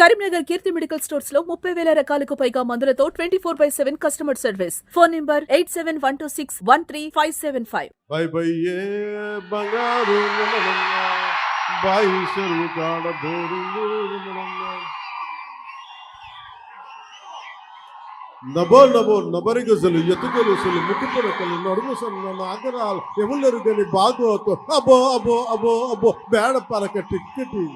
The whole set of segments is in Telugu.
కరీంనగర్ కీర్తి మెడికల్ స్టోర్స్లో ముప్పై వేల రకాలకు పైగా మందులతో twenty four by seven customer service. Phone number eight seven one two six one three five seven five. By బయ్యే బంగారు బాయి చెరువు కాడ నభో నభో నబరిగజలు ఎత్తుకొలుసులు ముక్కు నడుము సన్న నాగరాలు ఎవరు గని బాగోతో అబో అబో అబో అబో బేడ పరక టిక్కిటి.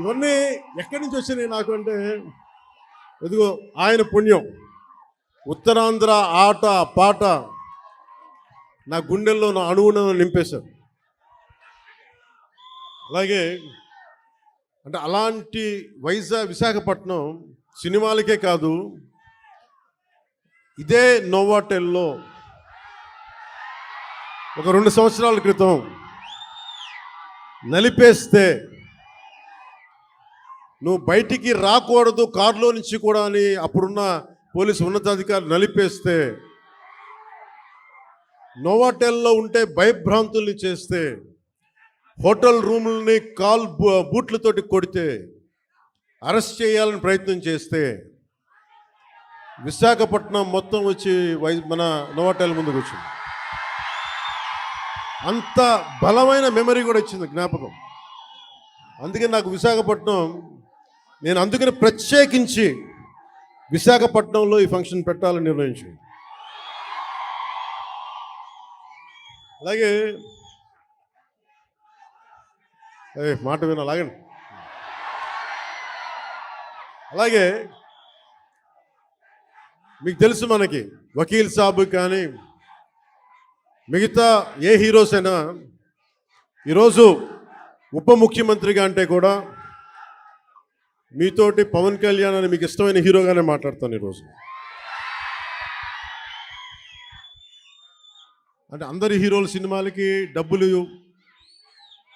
ఇవన్నీ ఎక్కడి నుంచి వచ్చినాయి నాకు అంటే? ఇదిగో ఆయన పుణ్యం. ఉత్తరాంధ్ర ఆట పాట నా గుండెల్లో నా అణువును నింపేశారు. అలాగే అంటే అలాంటి వైజాగ్ విశాఖపట్నం సినిమాలకే కాదు ఇదే నోవాటెల్లో ఒక రెండు సంవత్సరాల క్రితం నలిపేస్తే నువ్వు బయటికి రాకూడదు కారులో నుంచి కూడా అని అప్పుడున్న పోలీసు ఉన్నతాధికారులు నలిపేస్తే నోవాటెల్లో ఉంటే భయభ్రాంతుల్ని చేస్తే హోటల్ రూముల్ని కాల్ బూ- బూట్లతోటి కొడితే అరెస్ట్ చేయాలని ప్రయత్నం చేస్తే విశాఖపట్నం మొత్తం వచ్చి వై మన నోవాటెల్ ముందుకు వచ్చింది అంత బలమైన మెమరీ కూడా వచ్చింది జ్ఞాపకం. అందుకే నాకు విశాఖపట్నం నేను అందుకని ప్రత్యేకించి విశాఖపట్నంలో ఈ ఫంక్షన్ పెట్టాలని నిర్ణయించాను అలాగే అదే మాట విన అలాగండి అలాగే మీకు తెలుసు మనకి వకీల్ సాబు కానీ మిగతా ఏ హీరోస్ అయినా ఈరోజు ఉప ముఖ్యమంత్రిగా అంటే కూడా మీతోటి పవన్ కళ్యాణ్ అని మీకు ఇష్టమైన హీరోగానే మాట్లాడతాను ఈరోజు అంటే అందరి హీరోల సినిమాలకి డబ్బులు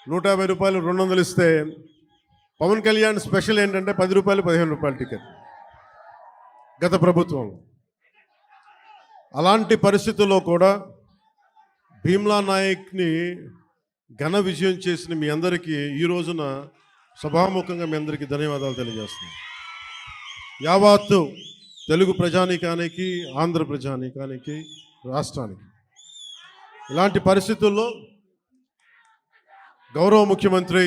నూట యాభై రూపాయలు రెండు వందలు ఇస్తే పవన్ కళ్యాణ్ స్పెషల్ ఏంటంటే పది రూపాయలు పదిహేను రూపాయల టికెట్ గత ప్రభుత్వం. అలాంటి పరిస్థితుల్లో కూడా భీమ్లా నాయక్ని ఘన విజయం చేసిన మీ అందరికీ ఈ రోజున సభాముఖంగా మీ అందరికీ ధన్యవాదాలు తెలియజేస్తున్నాం యావత్తు తెలుగు ప్రజానీకానికి ఆంధ్ర ప్రజానీకానికి రాష్ట్రానికి ఇలాంటి పరిస్థితుల్లో గౌరవ ముఖ్యమంత్రి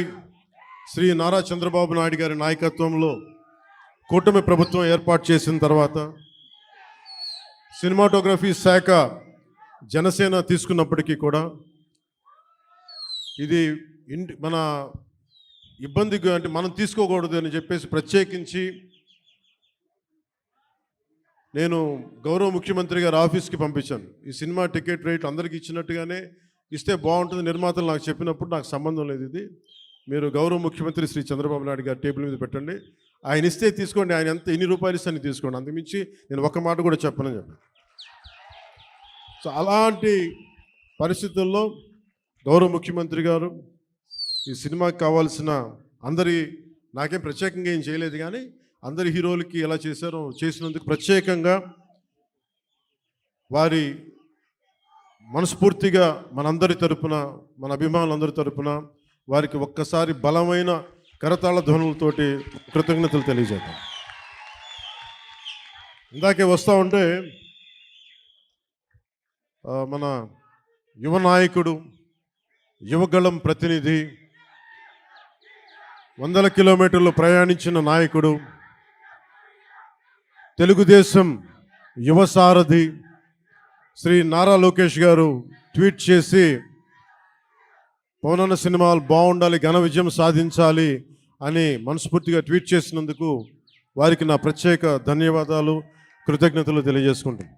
శ్రీ నారా చంద్రబాబు నాయుడు గారి నాయకత్వంలో కూటమి ప్రభుత్వం ఏర్పాటు చేసిన తర్వాత సినిమాటోగ్రఫీ శాఖ జనసేన తీసుకున్నప్పటికీ కూడా ఇది ఇంటి మన ఇబ్బందిగా అంటే మనం తీసుకోకూడదు అని చెప్పేసి ప్రత్యేకించి నేను గౌరవ ముఖ్యమంత్రి గారి ఆఫీస్కి పంపించాను. ఈ సినిమా టికెట్ రేట్ అందరికీ ఇచ్చినట్టుగానే ఇస్తే బాగుంటుంది నిర్మాతలు నాకు చెప్పినప్పుడు నాకు సంబంధం లేదు ఇది. మీరు గౌరవ ముఖ్యమంత్రి శ్రీ చంద్రబాబు నాయుడు గారి టేబుల్ మీద పెట్టండి. ఆయన ఇస్తే తీసుకోండి ఆయన ఎంత ఎన్ని రూపాయలు ఇస్తే తీసుకోండి. అందుమించి నేను ఒక మాట కూడా చెప్పనని చెప్పాను. సో అలాంటి పరిస్థితుల్లో గౌరవ ముఖ్యమంత్రి గారు ఈ సినిమాకి కావాల్సిన అందరి నాకేం ప్రత్యేకంగా ఏం చేయలేదు కానీ అందరి హీరోలకి ఎలా చేశారో చేసినందుకు ప్రత్యేకంగా వారి మనస్ఫూర్తిగా మనందరి తరపున మన అభిమానులందరి తరపున వారికి ఒక్కసారి బలమైన కరతాళ ధ్వనులతోటి కృతజ్ఞతలు తెలియజేద్దాం. ఇందాకే వస్తూ ఉంటే మన యువ నాయకుడు యువగళం ప్రతినిధి వందల కిలోమీటర్లు ప్రయాణించిన నాయకుడు తెలుగుదేశం యువ సారథి శ్రీ నారా లోకేష్ గారు ట్వీట్ చేసి పవనన్న సినిమాలు బాగుండాలి ఘన విజయం సాధించాలి అని మనస్ఫూర్తిగా ట్వీట్ చేసినందుకు వారికి నా ప్రత్యేక ధన్యవాదాలు కృతజ్ఞతలు తెలియజేసుకుంటాను